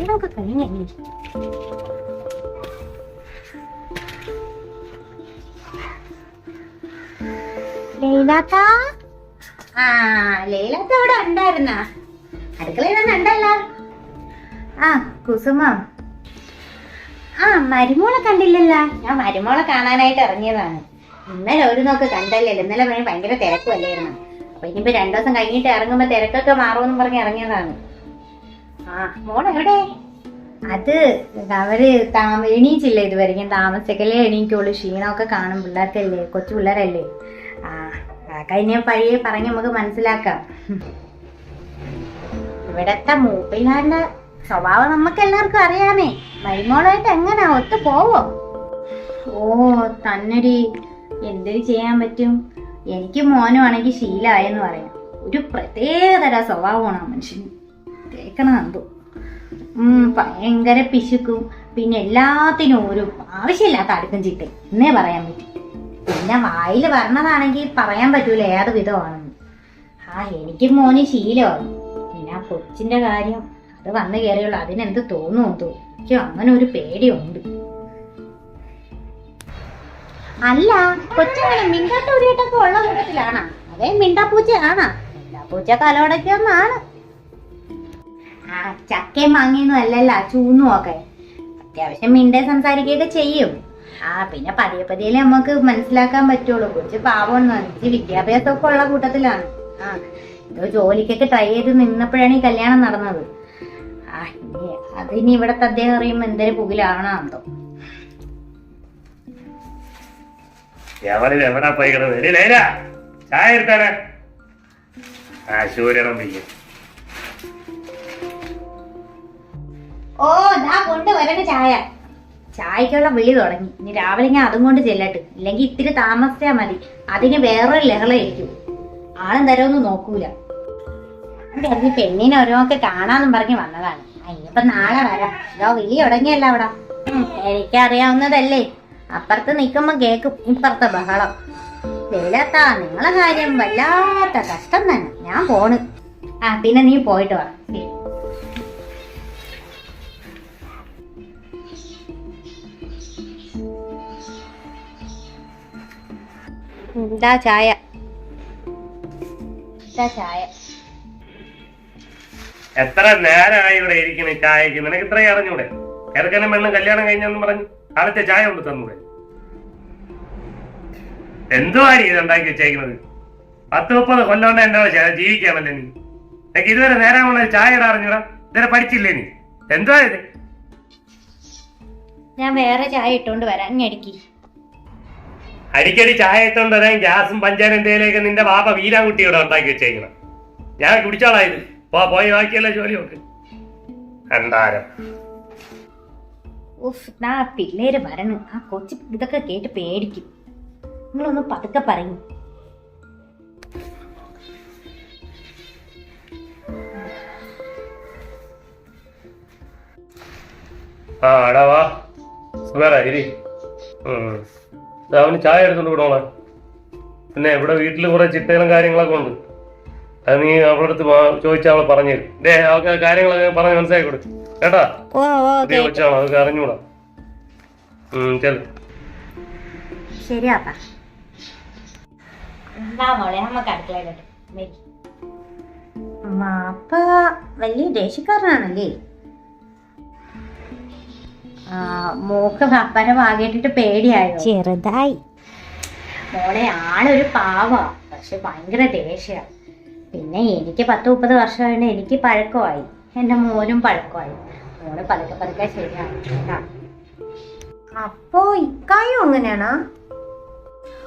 ഇതൊക്കെ കഴിഞ്ഞേ ലൈലാത്ത? ആ ലൈലാത്ത അവിടെ ഉണ്ടായിരുന്ന? അടുക്കളയിൽ ഉണ്ടല്ലോ ആ കുസുമ. ആ മരുമോളെ കണ്ടില്ലല്ലോ. ഞാൻ മരുമോളെ കാണാനായിട്ട് ഇറങ്ങിയതാണ്. ഇന്നലെ ഒരു നോക്ക് കണ്ടല്ലേ? ഇന്നലെ ഭയങ്കര തിരക്കുമല്ലായിരുന്നു അപ്പൊ ഇനിയിപ്പോ രണ്ടു ദിവസം കഴിഞ്ഞിട്ട് ഇറങ്ങുമ്പോ തിരക്കൊക്കെ മാറുമെന്ന് പറഞ്ഞ് ഇറങ്ങിയതാണ്. എവിടെ അത് അവർ എണീച്ചില്ല ഇതുവരെയും താമസിക്കലേ എണീക്കുള്ളൂ. ക്ഷീണമൊക്കെ കാണും പിള്ളേർക്കല്ലേ കൊച്ചു പിള്ളേരല്ലേ. ആ കഴിഞ്ഞ പഴയ പറഞ്ഞ് നമുക്ക് മനസ്സിലാക്കാം. ഇവിടത്തെ മൂപ്പിലാരുടെ സ്വഭാവം നമുക്ക് എല്ലാവർക്കും അറിയാമേ. മരുമോളായിട്ട് എങ്ങനാ? ഒത്തു പോവോ? ഓ തന്നടി. എന്തൊരു ചെയ്യാൻ പറ്റും? എനിക്ക് മോനുവാണെങ്കിൽ ശീലായെന്ന് പറയാം. ഒരു പ്രത്യേകതര സ്വഭാവമാണ് ആ മനുഷ്യന്. കേൾക്കണം എന്തോ ഭയങ്കര പിശുക്കും. പിന്നെ എല്ലാത്തിനും ഒരു ആവശ്യമില്ലാത്ത അടുക്കും ചിട്ടി എന്നേ പറയാൻ പറ്റും. പിന്നെ വായിൽ വരണതാണെങ്കിൽ പറയാൻ പറ്റൂല ഏത് വിധമാണെന്ന്. ആ എനിക്ക് മോന് ശീലമാണ്. പിന്നെ ആ കൊച്ചിന്റെ കാര്യം അത് വന്നു കയറിയുള്ളൂ അതിനെന്ത് തോന്നുമോ എനിക്ക് അങ്ങനെ ഒരു പേടിയുണ്ട്. അല്ല കൊച്ചങ്ങനെ മിണ്ടാട്ടൂരിയിട്ടൊക്കെ ഉള്ള കൂട്ടത്തിലാണോ. അതേ മിണ്ടാപ്പൂച്ചയാണോ. മിണ്ടാപ്പൂച്ച കലോടക്കൊന്നാണ് ആ ചക്കയും മാങ്ങിയൊന്നും അല്ലല്ല ചൂന്നും ഒക്കെ അത്യാവശ്യം മിണ്ടേ സംസാരിക്കുകയൊക്കെ ചെയ്യും. ആ പിന്നെ പതിയെ പതിയെ നമുക്ക് മനസ്സിലാക്കാൻ പറ്റുള്ളൂ. കുറച്ച് പാവമാണ് ഇച്ചിരി വിദ്യാഭ്യാസമൊക്കെ ഉള്ള കൂട്ടത്തിലാണ്. ആ ജോലിക്കൊക്കെ ട്രൈ ചെയ്ത് നിന്നപ്പോഴാണ് ഈ കല്യാണം നടന്നത്. ആ ഇനി അതിനി ഇവിടത്തെ അദ്ദേഹം അറിയുമ്പോ എന്തൊരു പുകിലാണോ പോയി ചായ ആ ശൂര്യണം പിടിക്കും ഓ ദാ കൊണ്ടുവരണ ചായ. ചായക്കുള്ള വിളി തുടങ്ങി. ഇനി രാവിലെ ഞാൻ അതും കൊണ്ട് ചെല്ലട്ട്. ഇല്ലെങ്കിൽ ഇത്തിരി താമസിച്ചാ മതി. അതിന് വേറൊരു ലഹളയായിരിക്കും. ആളും തരമൊന്നും നോക്കൂല. ഞാൻ പെണ്ണിനെ ഓരോക്കെ കാണാന്നും പറഞ്ഞ് വന്നതാണ്. ഇനിയിപ്പൊ നാളെ വരാം. ഇതോ വിളി തുടങ്ങിയല്ല അവിടെ. എനിക്കറിയാവുന്നതല്ലേ. അപ്പുറത്ത് നിൽക്കുമ്പോ കേക്കും ഇപ്പുറത്തെ ബഹളം. വെയിലത്താ നിങ്ങളെ കാര്യം വല്ലാത്ത കഷ്ടം തന്നെ. ഞാൻ പോണ്. ആ പിന്നെ നീ പോയിട്ട് വാ. ഇതാ ചായ. ഇതാ ചായ. എത്ര നേരമായി ഇവിടെ ഇരിക്കണേ ചായക്ക്? നിനക്ക് ഇത്രയും അറിഞ്ഞൂടെ? കിടക്കനും പെണ്ണും കല്യാണം കഴിഞ്ഞെന്ന് പറഞ്ഞു കാലത്തെ ചായ കൊണ്ട് തന്നൂടെ? എന്തുവാടി ഇത് ഉണ്ടാക്കി വെച്ചേക്കുന്നത് പത്ത് മുപ്പത് കൊല്ലോണ്ട് എന്റെ ജീവിക്കാണല്ലേ നീ? എനിക്ക് ഇതുവരെ നേരം കൊണ്ട് ചായ ഇടാ അറിഞ്ഞൂടാ? ഇതുവരെ പഠിച്ചില്ലേ നീ? എന്തുവാ ഇത്? ഞാൻ വേറെ ചായ ഇട്ടോണ്ട് വരാം. ഞെടുക്കി അടിക്കടി ചായ ഇട്ടുകൊണ്ട് തരാൻ ഗ്യാസും പഞ്ചാരം എന്തേലൊക്കെ നിന്റെ ബാപ്പ വീരാൻകുട്ടി ഇവിടെ ഉണ്ടാക്കി വെച്ചേക്കണം. ഞാൻ കുടിച്ചോളാം ഇത്. പോ പോയി ബാക്കിയല്ല ജോലി നോക്ക്. എന്താരം ഉഫ് പിള്ളേര് വരണു. ആ കൊച്ചു ഇതൊക്കെ കേട്ട് പേടിക്കും. നിങ്ങളൊന്ന് പതുക്കെ പറയും. ആ എടാ വാ. ഉം ഇരി. അവന് ചായ എടുത്തോണ്ട് വിടോളെ പിന്നെ ഇവിടെ വീട്ടിൽ കുറെ ചിട്ടകളും കാര്യങ്ങളൊക്കെ ഉണ്ട്. അത് നീ അവളുടെ അടുത്ത് ചോദിച്ചാൽ അവളെ പറഞ്ഞു തരും. ഡേ അവൾക്ക് കാര്യങ്ങളൊക്കെ പറഞ്ഞ് മനസ്സിലാക്കി കൊടുക്കും. കേട്ടാ? ഓ ഓ പുതിയ കൊച്ചാണോ അതൊക്കെ അറിഞ്ഞൂടാ ഉം ചെൽ. ശരിയാപ്പാ. മാപ്പ വലിയ ദേഷ്യക്കാരനാണല്ലേ മോക്ക് അപ്പനെ വാകേട്ടിട്ട് പേടിയായോ? ചെറുതായി. മോളെ ആളൊരു പാവ. പക്ഷെ ഭയങ്കര ദേഷ്യ. പിന്നെ എനിക്ക് പത്ത് മുപ്പത് വർഷമായിട്ട് എനിക്ക് പഴക്കമായി. എന്റെ മോനും പഴക്കമായി. മോൾ പതുക്കെ പതുക്കെ ശരിയാണ് കേട്ടാ? അപ്പോ ഇക്കായും അങ്ങനെയാണോ?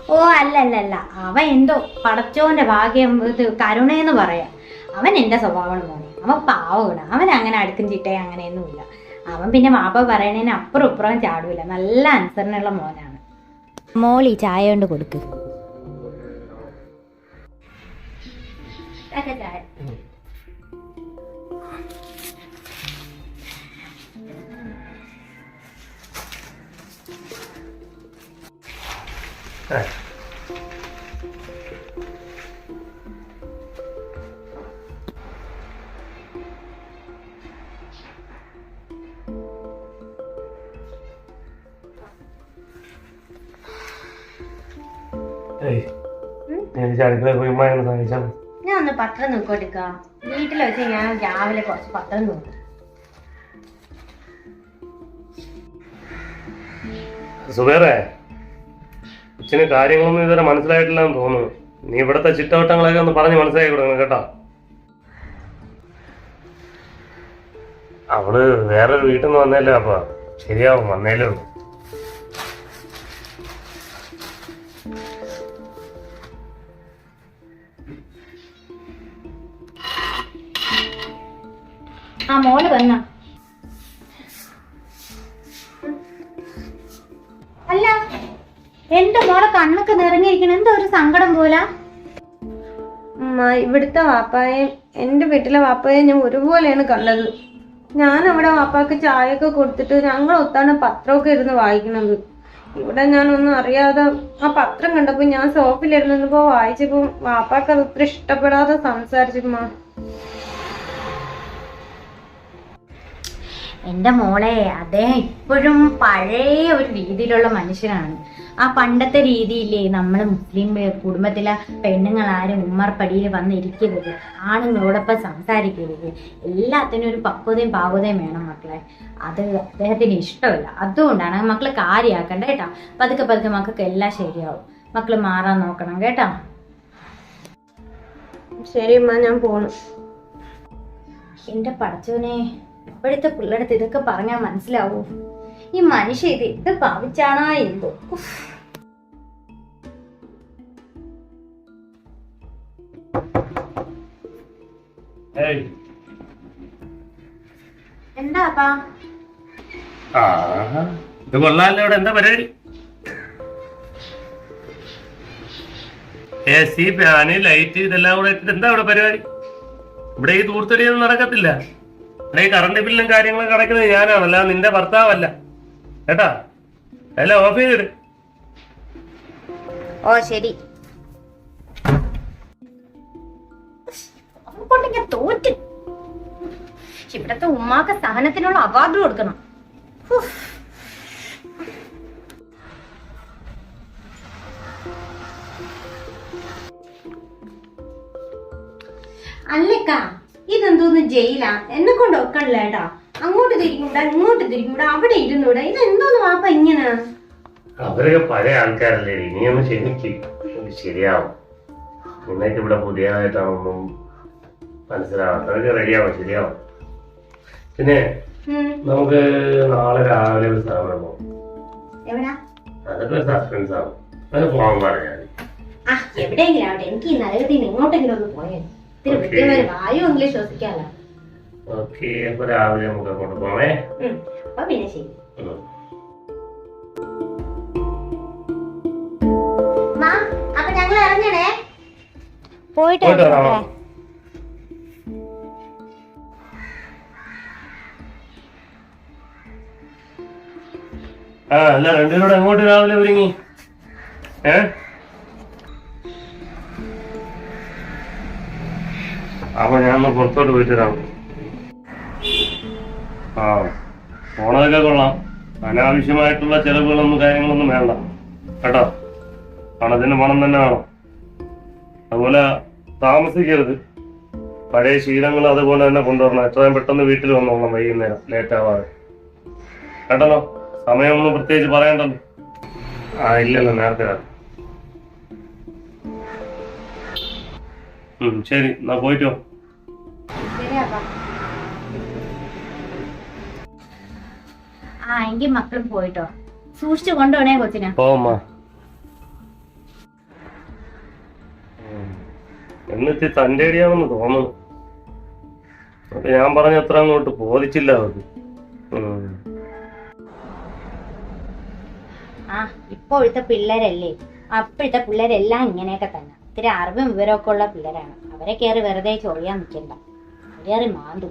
ഓ അല്ല അല്ല അല്ല അവൻ എന്തോ പടച്ചോന്റെ ഭാഗ്യം ഇത് കരുണയെന്ന് പറയാം. അവൻ എന്റെ സ്വഭാവമാണ് മോനെ. അവൻ പാവമാണ്. അവൻ അങ്ങനെ അടുക്കും ചിട്ടേ അങ്ങനെയൊന്നുമില്ല. അവൻ പിന്നെ വാപ്പ പറയണേന് അപ്പുറം ഇപ്പുറം ചാടൂല. നല്ല ആൻസറിനുള്ള മോനാണ്. മോളി ചായ കൊണ്ട് കൊടുക്ക്. ചായ. എനിക്ക് അടുക്കളയിൽ പോയി ഉമ്മ എന്നെ സഹായിച്ചാൽ ഞാൻ ഒന്ന് പത്രം നോക്കോട്ടിക്ക വീട്ടിൽ വെച്ച് ഞാൻ രാവിലെ കുറച്ച് പത്രം നോക്കും. സുബേറെ കൊച്ചിന് കാര്യങ്ങളൊന്നും ഇതുവരെ മനസ്സിലായിട്ടില്ലെന്ന് തോന്നുന്നു. നീ ഇവിടുത്തെ ചിട്ടവട്ടങ്ങളൊക്കെ ഒന്ന് പറഞ്ഞ് മനസ്സിലാക്കി കൊടുക്കണം കേട്ടോ. അവൾ വേറൊരു വീട്ടിൽ നിന്ന് വന്നല്ലേ അപ്പൊ? ശരിയാവും വന്നേലേ ഉള്ളൂ. ആ മോൾ വന്ന. അല്ല എന്റെ മോളെ കണ്ണൊക്കെ നിറഞ്ഞിരിക്കണം. എന്തോ ഒരു സങ്കടം പോലെ. ഇവിടുത്തെ വാപ്പായും എന്റെ വീട്ടിലെ വാപ്പായും ഞാൻ ഒരുപോലെയാണ് കണ്ടത്. ഞാൻ അവിടെ വാപ്പാക്ക് ചായയൊക്കെ കൊടുത്തിട്ട് ഞങ്ങൾ ഒത്താണ് പത്രമൊക്കെ ഇരുന്ന് വായിക്കുന്നത് ഇവിടെ ഞാൻ ഒന്നും അറിയാതെ ആ പത്രം കണ്ടപ്പോൾ ഞാൻ സോഫിലിരുന്നപ്പോൾ വായിച്ചപ്പോൾ വാപ്പാക്ക് അത് ഇത്ര ഇഷ്ടപ്പെടാതെ സംസാരിച്ചിമ്മ എന്റെ മോളെ അദ്ദേഹം ഇപ്പോഴും പഴയ ഒരു രീതിയിലുള്ള മനുഷ്യനാണ്. ആ പണ്ടത്തെ രീതിയില്ലേ നമ്മൾ മുസ്ലിം കുടുംബത്തിലെ പെണ്ണുങ്ങൾ ആരും ഉമ്മർപ്പടിയിൽ വന്നിരിക്കരുത്. ആണുങ്ങളോടൊപ്പം സംസാരിക്കരുത്. എല്ലാത്തിനും ഒരു പക്വതയും പാകതയും വേണം മക്കളെ. അത് അദ്ദേഹത്തിന് ഇഷ്ടമില്ല. അതുകൊണ്ടാണ് മക്കൾ കാര്യമാക്കണ്ട കേട്ടോ. പതുക്കെ പതുക്കെ മക്കൾക്ക് എല്ലാം ശരിയാവും. മക്കൾ മാറാൻ നോക്കണം കേട്ടോ. ശരി ഞാൻ പോണു. എന്റെ പടച്ചോനെ ഇപ്പോഴത്തെ പിള്ളേടത്ത് ഇതൊക്കെ പറഞ്ഞാൽ മനസ്സിലാവൂ? ഈ മനുഷ്യ ഇത് എന്ത് ഭാവിച്ചാണോ എന്തോ. എന്താ ഇത് കൊള്ളാമല്ലോ ഇവിടെ എന്താ പരിപാടി? എ സി ഫാന് ലൈറ്റ് ഇതെല്ലാം കൂടെ ഇട്ടിട്ട് എന്താ ഇവിടെ പരിപാടി? ഇവിടെ ഈ തൂർത്തടിയൊന്നും നടക്കത്തില്ല. ഈ കറണ്ട് ബില്ലും കാര്യങ്ങളും കിടക്കുന്നത് ഞാനാണ് അല്ല നിന്റെ ഭർത്താവല്ല. കേട്ടാ? അല്ല ഓഫ് ചെയ്തിട്. ഓ ശരി. ഇവിടത്തെ ഉമ്മാക്ക് സഹനത്തിനുള്ള അവാർഡ് കൊടുക്കണം. അല്ലക്കാ ഇതെന്തോന്ന് ജയിലാ എന്നെ കൊണ്ട് ഒക്കണില്ല ഏട്ടാ. അങ്ങോട്ട് തിരിക്കൂടാ ഇങ്ങോട്ട് തിരിക്കൂടാ അവിടെ ഇരുന്നൂടാ. ഇത് എന്തോന്ന് വാപ്പ ഇങ്ങനെ? അവരൊക്കെ പഴയ ആൾക്കാരല്ലേ. നീ ഒന്ന് ക്ഷമിക്ക് ശരിയാവും. നിങ്ങൾക്ക് ഇവിടെ പുതിയതായിട്ടാണൊന്നും മനസ്സിലാവാത്തതൊക്കെ റെഡിയാവും ശരിയാവും. പിന്നെ നമുക്ക് നാളെ രാവിലെ ഒരു സ്ഥലം പോകും അതൊക്കെ ഒരു സസ്പെൻസ് ആവും അത് പോകാൻ പറയാം എവിടെയെങ്കിലും ആവട്ടെ. എനിക്ക് ഈ നരകത്തിൽ ഇങ്ങോട്ടെങ്കിലും ഒന്ന് പോയേ ഇത്തിരി വായു എങ്കിലും ശ്വസിക്കാലോ ഓക്കെ അപ്പൊ രാവിലെ നമുക്ക് അങ്ങോട്ട്. അപ്പൊ പിന്നെ ശരി. അപ്പൊ ഞങ്ങൾ ഇറങ്ങണേ. പോയിട്ട്. ആ അല്ല രണ്ടുപേരോട് എങ്ങോട്ട് രാവിലെ ഒരുങ്ങി. ഏ? അപ്പൊ ഞാൻ പുറത്തോട്ട് പോയിട്ട് വരാം ആ പോണതൊക്കെ കൊള്ളാം. അനാവശ്യമായിട്ടുള്ള ചെലവുകളൊന്നും കാര്യങ്ങളൊന്നും വേണ്ട. കേട്ടോ? പണത്തിന് പണം തന്നെ വേണം. അതുപോലെ താമസിക്കരുത്. പഴയ ശീലങ്ങൾ അതുപോലെ തന്നെ കൊണ്ടുവരണം. എത്രയും പെട്ടെന്ന് വീട്ടിൽ വന്നോളാം വൈകുന്നേരം. ലേറ്റ് ആവാതെ. കേട്ടല്ലോ? സമയമൊന്നും പ്രത്യേകിച്ച് പറയണ്ടല്ലോ? ആ ഇല്ലല്ലോ നേരത്തെ ശരി എന്നാ പോയിട്ടോ ആ എങ്കിൽ മക്കളും പോയിട്ടോ. സൂക്ഷിച്ചു കൊണ്ടുപോണേ കൊച്ചിനെ. പോമ്മ എന്നിട്ട് തന്റെ അടിയാണെന്ന് തോന്നുന്നു. അപ്പൊ ഞാൻ പറഞ്ഞ അത്ര അങ്ങോട്ട് ബോധിച്ചില്ല അവർക്ക്. ആ ഇപ്പോഴത്തെ പിള്ളേരല്ലേ? അപ്പോഴത്തെ പിള്ളേരെല്ലാം ഇങ്ങനെയൊക്കെ തന്നെ. ഇത്തിരി അറിവും വിവരമൊക്കെ ഉള്ള പിള്ളേരാണ്. അവരെ കയറി വെറുതെ ചൊറിയാൻ നിൽക്കണ്ട. അവരേറി മാന്തു.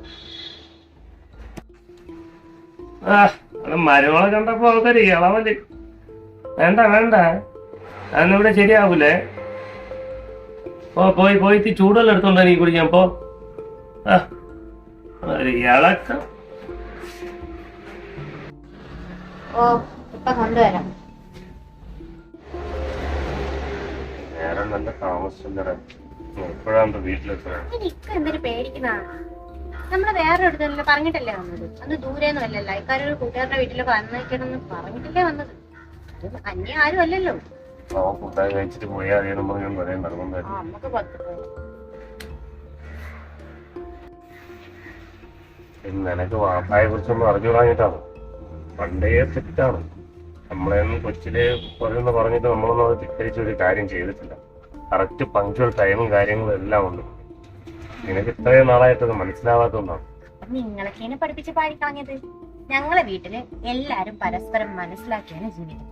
മരുമോളെ കണ്ടപ്പോ അവക്കൊരു ഇളവൽ വേണ്ട വേണ്ട. അതൊന്നിവിടെ ശരിയാവൂലേ? ഓ പോയി പോയി ഇത്തിരി ചൂടെല്ലാം എടുത്തോണ്ട് നീ കുടിക്കാൻ പോ. ഒരു ഇളക്കം. ഓ ഇപ്പൊ കൊണ്ടുവരാം. നല്ല താമസിച്ചല്ലേ എപ്പോഴാണ് വീട്ടിലെത്തുന്നത്. ഇക്ക എന്തൊരു പേടിക്കുന്നതാണ് നമ്മൾ വേറെ അടുത്തല്ലേ പറഞ്ഞിട്ടല്ലേ വന്നത്? അന്ന് ദൂരെയൊന്നും അല്ലല്ലോ. ഇക്കാരൊരു കൂട്ടുകാരുടെ വീട്ടിൽ വന്നേക്കണമെന്ന് പറഞ്ഞിട്ടല്ലേ വന്നത്. അന്യ ആരും അല്ലല്ലോ. കഴിച്ചിട്ട് പോയാൽ അറിയണം പറഞ്ഞു പറയാൻ പത്ത് നിനക്ക് വാപ്പായെ കുറിച്ചൊന്നും അറിഞ്ഞുകൂടാഞ്ഞിട്ടാണ് പണ്ടേ തെറ്റാണ് നമ്മളെയൊന്നും കൊച്ചിലെ പറയുന്ന പറഞ്ഞിട്ട് നമ്മളൊന്നും അത് ധിക്കരിച്ച ഒരു കാര്യം ചെയ്തിട്ടില്ല. കറക്റ്റ് പങ്ക്ച്വൽ ടൈമും കാര്യങ്ങളും എല്ലാം ഉണ്ട്. നിനക്ക് ഇത്രയും നാളായിട്ടത് മനസ്സിലാവാത്തതുകൊണ്ടാണ് നിങ്ങളൊക്കെയാണ് പഠിപ്പിച്ച് പാടിക്കളഞ്ഞത് ഞങ്ങളെ വീട്ടിൽ എല്ലാരും പരസ്പരം മനസ്സിലാക്കിയാണ് ജീവിതം.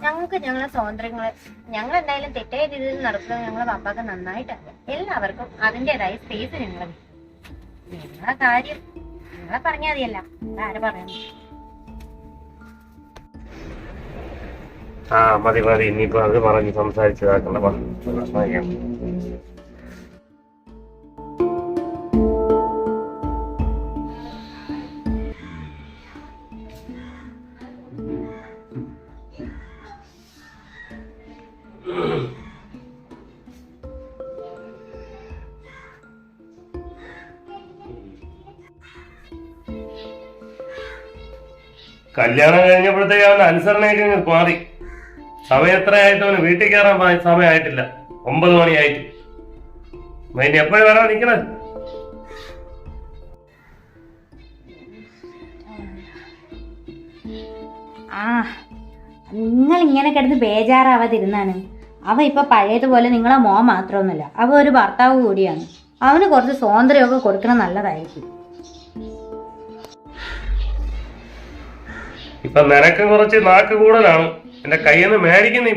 ഞങ്ങൾക്ക് ഞങ്ങളെ സ്വാതന്ത്ര്യങ്ങൾ ഞങ്ങൾ എന്തായാലും തെറ്റായ രീതിയിൽ നടക്കുന്നത് ഞങ്ങളെ പപ്പാക്ക് നന്നായിട്ട് എല്ലാവർക്കും അതിന്റെതായ സ്പേസ് ഞങ്ങളെ. നിങ്ങളെ കാര്യം നിങ്ങളെ പറഞ്ഞാൽ മതിയല്ല. ആര് പറയുന്നു ആ മതി മതി. ഇനിയിപ്പോ അത് പറഞ്ഞ് സംസാരിച്ചതാക്കണ്ട. പറഞ്ഞു കല്യാണം കഴിഞ്ഞപ്പോഴത്തേക്ക് അവൻ അനുസരണയൊക്കെ മാറി. സമയം എത്രയായിട്ട് അവന് വീട്ടിൽ കയറാൻ സമയമായിട്ടില്ല. ഒമ്പത് മണിയായിട്ട്. ഇനി എപ്പോഴും വരാൻ നിൽക്കണേ. ആ നിങ്ങൾ ഇങ്ങനെ കിടന്ന് ബേജാറാവാതിരുന്നാണ്. അവ ഇപ്പൊ പഴയതുപോലെ നിങ്ങളെ മോൻ മാത്രമൊന്നുമില്ല. അവ ഒരു ഭർത്താവ് കൂടിയാണ്. അവന് കുറച്ച് സ്വാതന്ത്ര്യമൊക്കെ കൊടുക്കണം നല്ലതായിരിക്കും. ഇപ്പൊ നിനക്ക് കുറച്ച് നാക്ക് കൂടുതലാണ്. എന്റെ കയ്യിൽ നിന്ന് മേടിക്കുന്നേ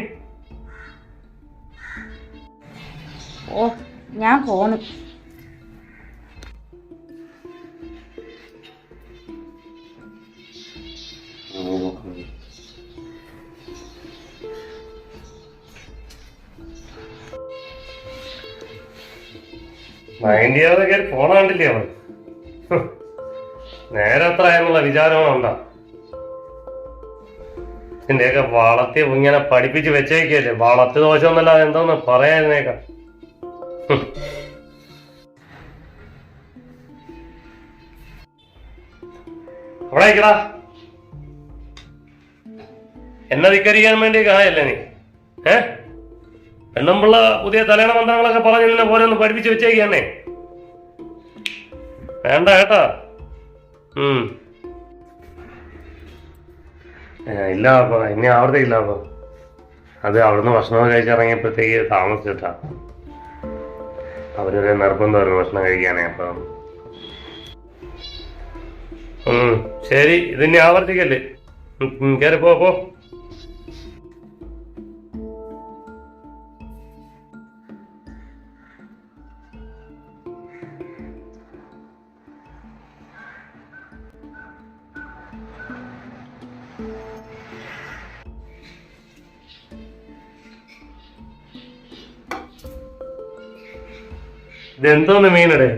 ഓ ഞാൻ പോന്നു. മൈൻഡ് ചെയ്യാതെ കയറി പോണ കണ്ടില്ലേ അവൻ? നേരത്ര എന്നുള്ള വിചാരമാണ് ഉണ്ടാ? ഇതിന്റെയൊക്കെ വളർത്തി ഇങ്ങനെ പഠിപ്പിച്ച് വെച്ചേക്കല്ലേ? വളർത്തി ദോഷമൊന്നുമല്ല എന്തോന്ന് പറയാതിനേക്ക അവിടെ അയക്കടാ എന്നെ ധിക്കരിക്കാൻ വേണ്ടി കായല്ലേ നീ? ഏ? പെണ്ണുമ്പിള്ള പുതിയ തലേണ മന്ത്രങ്ങളൊക്കെ പറഞ്ഞു നിന്നെ പോലെ ഒന്ന് പഠിപ്പിച്ച് വെച്ചേക്കന്നെ. വേണ്ട കേട്ടോ. ഉം. ഇല്ല അപ്പൊ ഇനി ആവർത്തിക്കില്ല അപ്പൊ അത് അവിടുന്ന് ഭക്ഷണം കഴിച്ചിറങ്ങിയപ്പോഴത്തേക്ക് താമസിച്ചിട്ടാ. അവരൊരു നിർബന്ധമായിരുന്നു ഭക്ഷണം കഴിക്കാനേ അപ്പൊ. ശരി ഇതിനി ആവർത്തിക്കല്ലേ? കേറി പോ. ഇതെന്തോന്ന് മീനടെ?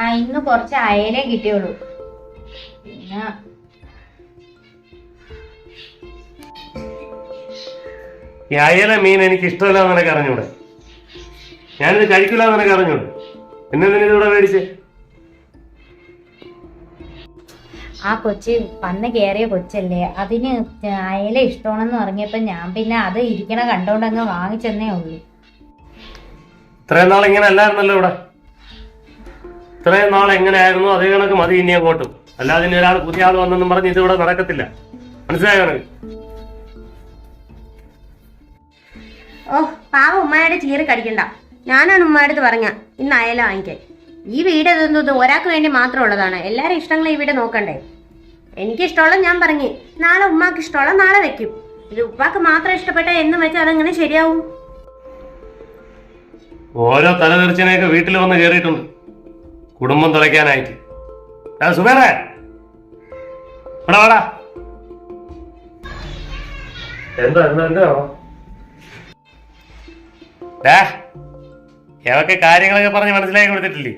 ആ ഇന്ന് കുറച്ച് അയലേ കിട്ടിയുള്ളൂ. പിന്നെ ഈ അയല മീൻ എനിക്ക് ഇഷ്ടമല്ല നിനക്ക് അറിഞ്ഞൂടെ? ഞാനിത് കഴിക്കില്ല നിനക്ക് അറിഞ്ഞൂടെ? പിന്നെ നിന്നെ ഇതിവിടെ മേടിച്ചേ? ആ കൊച്ച് വന്ന് കയറിയ കൊച്ചല്ലേ അതിന് അയല ഇഷ്ടമാണെന്ന് പറഞ്ഞപ്പോ ഞാൻ പിന്നെ അത് ഇരിക്കണ കണ്ടോണ്ട് അങ്ങ് വാങ്ങിച്ചെന്നേ ഉള്ളൂ. ഇത്രയും നാൾ ഇങ്ങനെ അല്ലായിരുന്നല്ലോ ഇവിടെ. ഇത്രയും നാൾ എങ്ങനെയായിരുന്നു അതേ കണക്ക് മതി ഇനി അങ്ങോട്ടും. അല്ലാതെ ഇനി ഒരാൾ പുതിയ ആൾ വന്നെന്നും പറഞ്ഞ് ഇത് ഇവിടെ നടക്കത്തില്ല. മനസ്സിലായോ ഓ പാവ ഉമ്മയുടെ ചീറ് കടിക്കണ്ട. ഞാനാണ് ഉമ്മയുടെ പറഞ്ഞ ഇന്ന് അയല വാങ്ങിക്കാൻ. ഈ വീട് ഇതൊന്നും ഒരാൾക്ക് വേണ്ടി മാത്രം ഉള്ളതാണ്. എല്ലാവരും ഇഷ്ടങ്ങൾ ഈ വീട് നോക്കണ്ടേ? എനിക്ക് ഇഷ്ടമുള്ള ഞാൻ പറഞ്ഞു നാളെ ഉമ്മാക്ക് ഇഷ്ടമുള്ള നാളെ വെക്കും. ഇത് ഉപ്പാക്ക് മാത്രം ഇഷ്ടപ്പെട്ട എന്ന് വെച്ചാൽ അതെങ്ങനെ ശരിയാവും? ഓരോ തലതെറിച്ചിനെയൊക്കെ വീട്ടിൽ വന്ന് കയറിയിട്ടുണ്ട് കുടുംബം തുളയ്ക്കാനായിട്ട്. ആ സുബേറേ. ഇവിടെ വാടാ. എന്താ എന്താ ഏതൊക്കെ കാര്യങ്ങളൊക്കെ പറഞ്ഞ് മനസ്സിലാക്കി കൊടുത്തിട്ടില്ലേ?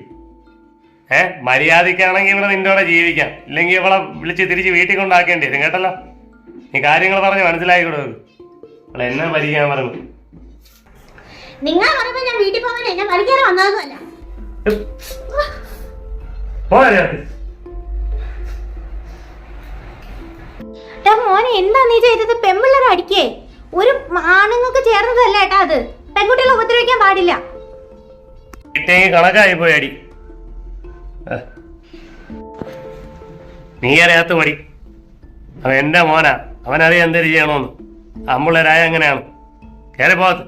ഏ മര്യാദക്കാണെങ്കിൽ ഇവിടെ നിന്റെ കൂടെ ജീവിക്കാം. ഇല്ലെങ്കിൽ ഇവളെ വിളിച്ച് തിരിച്ച് വീട്ടിൽ കൊണ്ടാക്കേണ്ടി വരും കേട്ടല്ലോ? നീ കാര്യങ്ങൾ പറഞ്ഞ് മനസ്സിലാക്കി കൊടുക്കും. അവളെ എന്നെ ഭരിക്കാൻ പറഞ്ഞു. നിങ്ങൾ പറയുമ്പോ ഞാൻ വീട്ടിൽ പോകാനേ ഞാൻ കളിക്കാറ് വന്നതൊന്നുമല്ല. മോനെ എന്താ നീ ചെയ്തത്? പെമ്പിള്ളേർ അടിക്കേ. ഒരു ആണുങ്ങൾക്ക് ചേർന്നതല്ല ഏട്ടാ അത്. പെൺകുട്ടികളെ ഉപദ്രവിക്കാൻ പാടില്ല. കണക്കായി പോയി അടി. നീ അറിയാത്ത മടി അവൻ എന്റെ മോനാ. അവനറിയാം എന്തൊരു ചെയ്യണമെന്ന് അമ്പിള്ളേരായ അങ്ങനെയാണ് കയറി പോകത്ത്.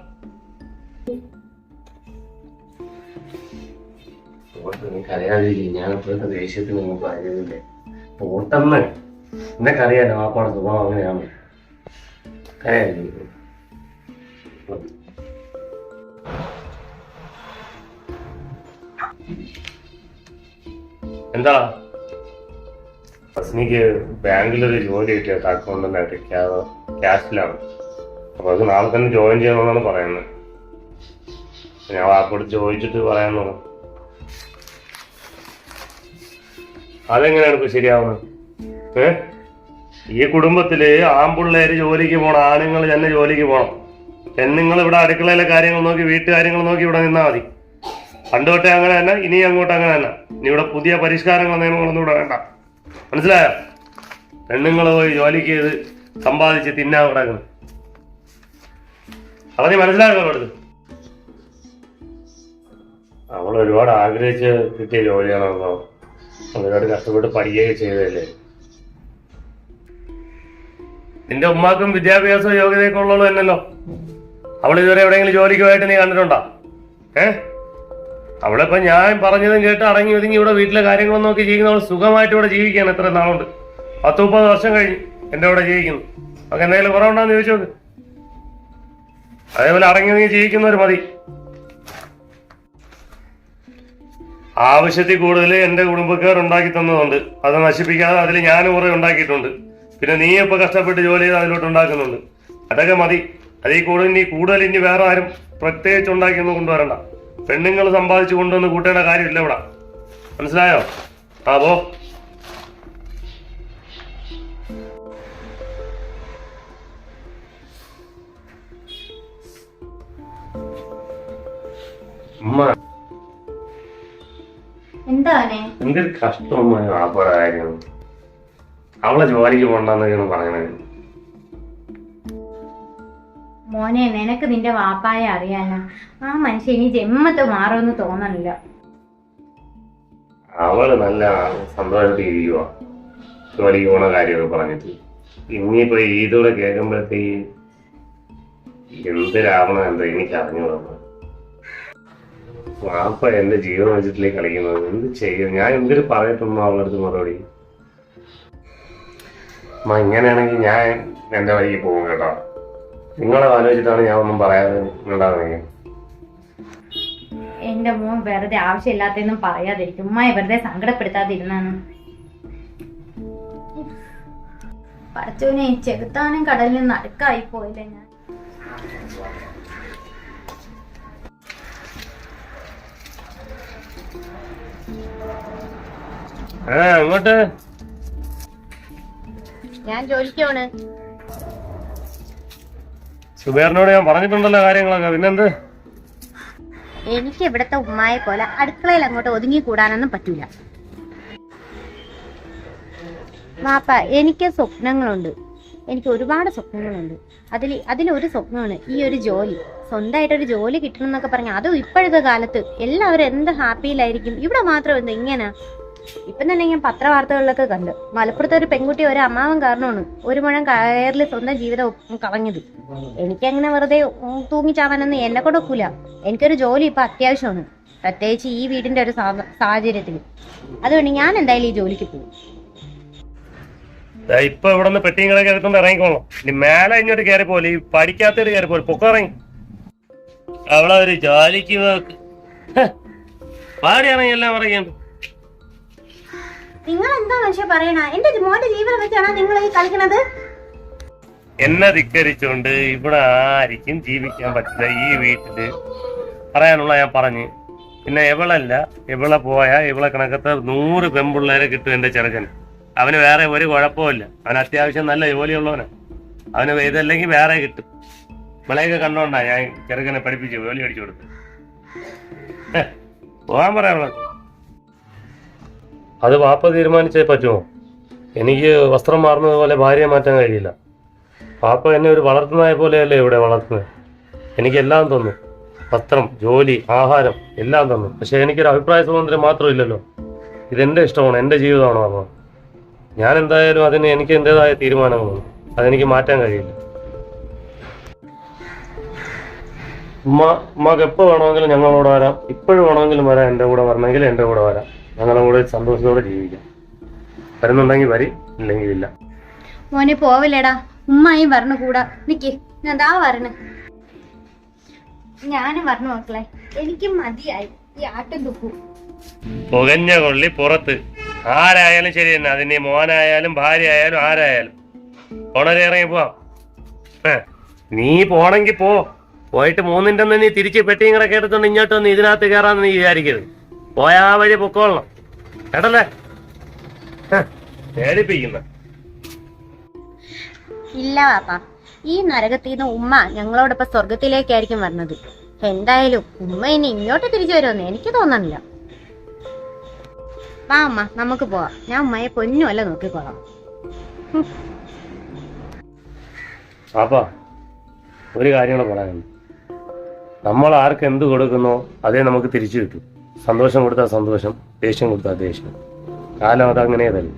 ഞാൻ ഇപ്പോഴത്തെ ദേഷ്യത്തിന് നിങ്ങൾക്ക് അറിയുന്നില്ലേ പോട്ടെന്ന് എന്നൊക്കെ അറിയാലോ വാപ്പാടെ സ്വഭാവം അങ്ങനെയാണ്. കരയാതിരിക്കും. എന്താ? ബാങ്കിൽ ഒരു ജോലി കിട്ടിയ അക്കൗണ്ടന്റായിട്ട് ക്യാഷിലാണ്. അപ്പൊ അത് നാളെ തന്നെ ജോയിൻ ചെയ്യണമെന്നാണ് പറയുന്നത്. ഞാൻ വാപ്പോട് ചോദിച്ചിട്ട് പറയാമെന്നാണ് അതെങ്ങനെയാണ് ഇപ്പൊ ശരിയാവുന്നത്? ഏ? ഈ കുടുംബത്തിൽ ആമ്പിള്ളേര് ജോലിക്ക് പോണം ആണുങ്ങൾ തന്നെ ജോലിക്ക് പോണം. പെണ്ണുങ്ങൾ ഇവിടെ അടുക്കളയിലെ കാര്യങ്ങൾ നോക്കി വീട്ടുകാര്യങ്ങൾ നോക്കി ഇവിടെ നിന്നാൽ മതി. പണ്ട് തൊട്ടേ അങ്ങനെ തന്നെ ഇനി അങ്ങോട്ട് അങ്ങനെ തന്നെ. ഇനി ഇവിടെ പുതിയ പരിഷ്കാരങ്ങൾ നിയമങ്ങളൊന്നും ഇവിടെ വേണ്ട. മനസ്സിലായോ? പെണ്ണുങ്ങൾ പോയി ജോലിക്ക് ചെയ്ത് സമ്പാദിച്ച് തിന്നാൻ കിടക്കുന്നു അവ നീ മനസ്സിലാക്കോ അവിടുന്ന് അവൾ ഒരുപാട് ആഗ്രഹിച്ച് കിട്ടിയ ജോലിയാണ് അപ്പൊ ഒരുപാട് കഷ്ടപ്പെട്ട് പഠിക്കുകയൊക്കെ ചെയ്തതല്ലേ? നിന്റെ ഉമ്മാക്കും വിദ്യാഭ്യാസ യോഗ്യതയൊക്കെ ഉള്ളൂ എന്നല്ലോ അവൾ ഇതുവരെ എവിടെയെങ്കിലും ജോലിക്ക് പോയിട്ട് നീ കണ്ടിട്ടുണ്ടോ? ഏ? അവിടെ ഇപ്പൊ ഞാൻ പറഞ്ഞതും കേട്ട് അടങ്ങി ഒതുങ്ങി ഇവിടെ വീട്ടിലെ കാര്യങ്ങളും നോക്കി ജീവിക്കുന്ന അവൾ സുഖമായിട്ട് ഇവിടെ ജീവിക്കുകയാണ് എത്ര നാളുണ്ട് പത്ത് മുപ്പത് വർഷം കഴിഞ്ഞ് എന്റെ ഇവിടെ ജീവിക്കുന്നു. നമുക്ക് എന്തെങ്കിലും കുറവുണ്ടോന്ന് ചോദിച്ചോക്ക്. അതേപോലെ അടങ്ങി ഒതുങ്ങി ജീവിക്കുന്നവർ മതി. ആവശ്യത്തിൽ കൂടുതൽ എന്റെ കുടുംബക്കാർ ഉണ്ടാക്കി തന്നതുണ്ട്. അത് നശിപ്പിക്കാതെ അതിൽ ഞാനും കുറെ ഉണ്ടാക്കിയിട്ടുണ്ട്. പിന്നെ നീ ഇപ്പൊ കഷ്ടപ്പെട്ട് ജോലി ചെയ്ത് അതിലോട്ട് ഉണ്ടാക്കുന്നുണ്ട്. അതൊക്കെ മതി. അതിൽ കൂടുതൽ ഇനി കൂടുതൽ ഇനി വേറെ ആരും പ്രത്യേകിച്ച് ഉണ്ടാക്കിയൊന്നും കൊണ്ടുവരണ്ട. പെണ്ണുങ്ങൾ സമ്പാദിച്ചു കൊണ്ടുവന്ന് കൂട്ടേണ്ട കാര്യമില്ല ഇവിടെ. മനസ്സിലായോ? ആ പോ. എന്തൊരു കഷ്ടമായ ആപ്പാടെ കാര്യം അവളെ ജോലിക്ക് പോണ്ടെന്നൊക്കെയാണ് പറയണത്. മോനെ നിനക്ക് നിന്റെ വാപ്പായ അറിയാനാ ആ മനുഷ്യൻ ഇനി ജന്മത്ത് മാറുമെന്ന് തോന്നണില്ല. അവൾ നല്ല സന്തോഷമായിട്ട് ഇരിക്കുക ജോലിക്ക് പോണ കാര്യമൊക്കെ പറഞ്ഞിട്ട്. ഇനിയിപ്പോ ഇതൂടെ കേൾക്കുമ്പോഴത്തേക്ക് രാവണ എന്താ എനിക്ക് അറിഞ്ഞൂടാ വാപ്പ എന്റെ ജീവൻ വെച്ചിട്ടില്ലേ കളിക്കുന്നത്. എന്ത് ചെയ്യും? ഞാൻ എന്തിനു പറയട്ടുണ്ടോ അവളുടെ അടുത്ത് മറുപടി? ഇങ്ങനെയാണെങ്കിൽ ഞാൻ എന്റെ വഴിക്ക് പോകും കേട്ടോ. നിങ്ങളെ ആലോചിച്ചിട്ടാണ് ഞാൻ ഒന്നും പറയാതെ എന്റെ മോൻ വെറുതെ ആവശ്യമില്ലാത്തൊന്നും പറയാതിരിക്കും. ഉമ്മയെ വെറുതെ സങ്കടപ്പെടുത്താതിരുന്നാണ്. പഠിച്ചവനെ ചെകുത്താനും കടലിൽ നടുക്കായി പോയില്ലേ ഞാൻ? ആ അങ്ങോട്ട് ഞാൻ ജോലിക്കാണ്. സുബേറിനോട് ഞാൻ പറഞ്ഞിട്ടുണ്ടല്ലോ കാര്യങ്ങളൊക്കെ. പിന്നെന്ത്? എനിക്ക് ഇവിടത്തെ ഉമ്മായെ പോലെ അടുക്കളയിൽ അങ്ങോട്ട് ഒതുങ്ങി കൂടാനൊന്നും പറ്റൂല. മാപ്പ എനിക്ക് സ്വപ്നങ്ങളുണ്ട്. എനിക്ക് ഒരുപാട് സ്വപ്നങ്ങളുണ്ട്. അതിൽ അതിലൊരു സ്വപ്നമാണ് ഈ ഒരു ജോലി. സ്വന്തമായിട്ടൊരു ജോലി കിട്ടണം എന്നൊക്കെ പറഞ്ഞാൽ അതും ഇപ്പോഴത്തെ കാലത്ത് എല്ലാവരും എന്ത് ഹാപ്പിയിലായിരിക്കും? ഇവിടെ മാത്രം എന്ത് ഇങ്ങനെ? ഇപ്പം തന്നെ ഞാൻ പത്രവാർത്തകളിലൊക്കെ കണ്ടു. മലപ്പുറത്തെ ഒരു പെൺകുട്ടി ഒരു അമ്മാവൻ കാരണമാണ് ഒരു മുഴം കയറിൽ സ്വന്തം ജീവിതം കളഞ്ഞത്. എനിക്കങ്ങനെ വെറുതെ തൂങ്ങിച്ചാവാനൊന്നും എന്നെ കൊടുക്കൂല എനിക്കൊരു ജോലി ഇപ്പൊ അത്യാവശ്യമാണ്. പ്രത്യേകിച്ച് ഈ വീടിന്റെ ഒരു സാഹചര്യത്തിൽ അതുകൊണ്ട് ഞാൻ എന്തായാലും ഈ ജോലിക്ക് പോകും. ഇപ്പൊ ഇവിടെ നിന്ന് പെട്ടിയും കിടക്കെ എടുത്തോണ്ട് ഇറങ്ങിക്കോളാം. ഇനി മേലെ ഇങ്ങോട്ട് കയറി പോലെ ഈ പഠിക്കാത്തൊരു കയറി പോലെ പൊക്കം ഇറങ്ങി. അവളെ ഒരു ജോലിക്ക് പോക്ക്. ഹ്. പാടി ഇറങ്ങി എല്ലാം പറയുന്നുണ്ട് നിങ്ങൾ എന്താ മനുഷ്യ പറയണ? എന്റെ മോന്റെ ജീവൻ വെച്ചാണോ നിങ്ങൾ ഈ കളിക്കണത്? എന്നെ ധിക്കരിച്ചുകൊണ്ട് ഇവിടെ ആരിക്കും ജീവിക്കാൻ പറ്റില്ല ഈ വീട്ടിൽ. പറയാനുള്ള ഞാൻ പറഞ്ഞു. പിന്നെ എവളല്ല ഇവളെ പോയാ ഇവളെ കണക്കത്തെ നൂറ് പെൺപിള്ളേരെ കിട്ടും എന്റെ ചെറുക്കന് അവന് വേറെ ഒരു കുഴപ്പമില്ല അവൻ അത്യാവശ്യം നല്ല ജോലിയുള്ളവനാ. അവന് ഇതല്ലെങ്കിൽ വേറെ കിട്ടും. ഇവളെയൊക്കെ കണ്ടോണ്ടാ ഞാൻ ചെറുക്കനെ പഠിപ്പിച്ച് ജോലി അടിച്ചു കൊടുത്തു പോവാൻ പറയാനുള്ള അത് വാപ്പ തീരുമാനിച്ചേ പറ്റുമോ എനിക്ക് വസ്ത്രം മാറുന്നതുപോലെ ഭാര്യയെ മാറ്റാൻ കഴിയില്ല. വാപ്പ എന്നെ ഒരു വളർത്തുന്നതായ പോലെയല്ലേ ഇവിടെ വളർത്തുന്നത്? എനിക്കെല്ലാം തന്നു. വസ്ത്രം ജോലി ആഹാരം എല്ലാം തന്നു. പക്ഷെ എനിക്കൊരു അഭിപ്രായ സ്വാതന്ത്ര്യം മാത്രമില്ലല്ലോ ഇതെന്റെ ഇഷ്ടമാണ് എന്റെ ജീവിതമാണോ അപ്പോൾ ഞാൻ എന്തായാലും അതിന് എനിക്ക് എന്റെതായ തീരുമാനങ്ങളുണ്ട്. അതെനിക്ക് മാറ്റാൻ കഴിയില്ല. ഉമ്മ ഉമ്മക്ക് എപ്പോൾ വേണമെങ്കിലും ഞങ്ങളോട് വരാം. ഇപ്പോഴും വേണമെങ്കിലും വരാം എന്റെ കൂടെ വരണമെങ്കിൽ എന്റെ കൂടെ വരാം. ഞങ്ങളും കൂടെ സന്തോഷത്തോടെ ജീവിക്കാം. വരുന്നുണ്ടെങ്കിൽ വരി ഇല്ലെങ്കിൽ ഇല്ല. മോനെ പോവില്ലേടാ. ഉമ്മായും വരണു കൂടാ. നിക്ക് ഞാൻ ദാ വരണ. ഞാനും വരണു മക്കളെ. എനിക്ക് മതിയായി. ഈ ആട്ടം ദുഃഖം പുകഞ്ഞ കൊള്ളി പുറത്ത്. ആരായാലും ശരി തന്നെ. അതിന് മോനായാലും ഭാര്യ ആയാലും ആരായാലും. പോണരെ ഇറങ്ങി പോവാം നീ പോണെങ്കി പോ. പോയിട്ട് മൂന്നിന്റെ ഒന്ന് നീ തിരിച്ച് പെട്ടിയും കിടക്കെടുത്തോണ്ട് കേട്ടിട്ടുണ്ട് ഇങ്ങോട്ട് വന്ന് ഇതിനകത്ത് കയറാന്ന് നീ വിചാരിക്കരുത്. പോയ വഴി പൊക്കോളണം. കേട്ടല്ലേ? പേടിപ്പിക്കുന്ന. ഇല്ല പാപ്പ ഈ നരകത്തിൽ നിന്ന് ഉമ്മ ഞങ്ങളോടൊപ്പം സ്വർഗത്തിലേക്കായിരിക്കും വരുന്നത് എന്തായാലും ഉമ്മ ഇനി ഇങ്ങോട്ട് തിരിച്ചു വരുമെന്ന് എനിക്ക് തോന്നണില്ല വാ അമ്മ നമുക്ക് പോവാം. ഞാൻ ഉമ്മയെ പൊന്നു അല്ല നോക്കിക്കോളാം. പാപ്പാ ഒരു കാര്യങ്ങൾ പറയാനുണ്ട്. നമ്മൾ ആർക്ക് എന്ത് കൊടുക്കുന്നോ അതേ നമുക്ക് തിരിച്ചു കിട്ടും. സന്തോഷം കൊടുത്താൽ സന്തോഷം ദേഷ്യം കൊടുത്താൽ ദേഷ്യം. കാലം അതങ്ങനെ തന്നെ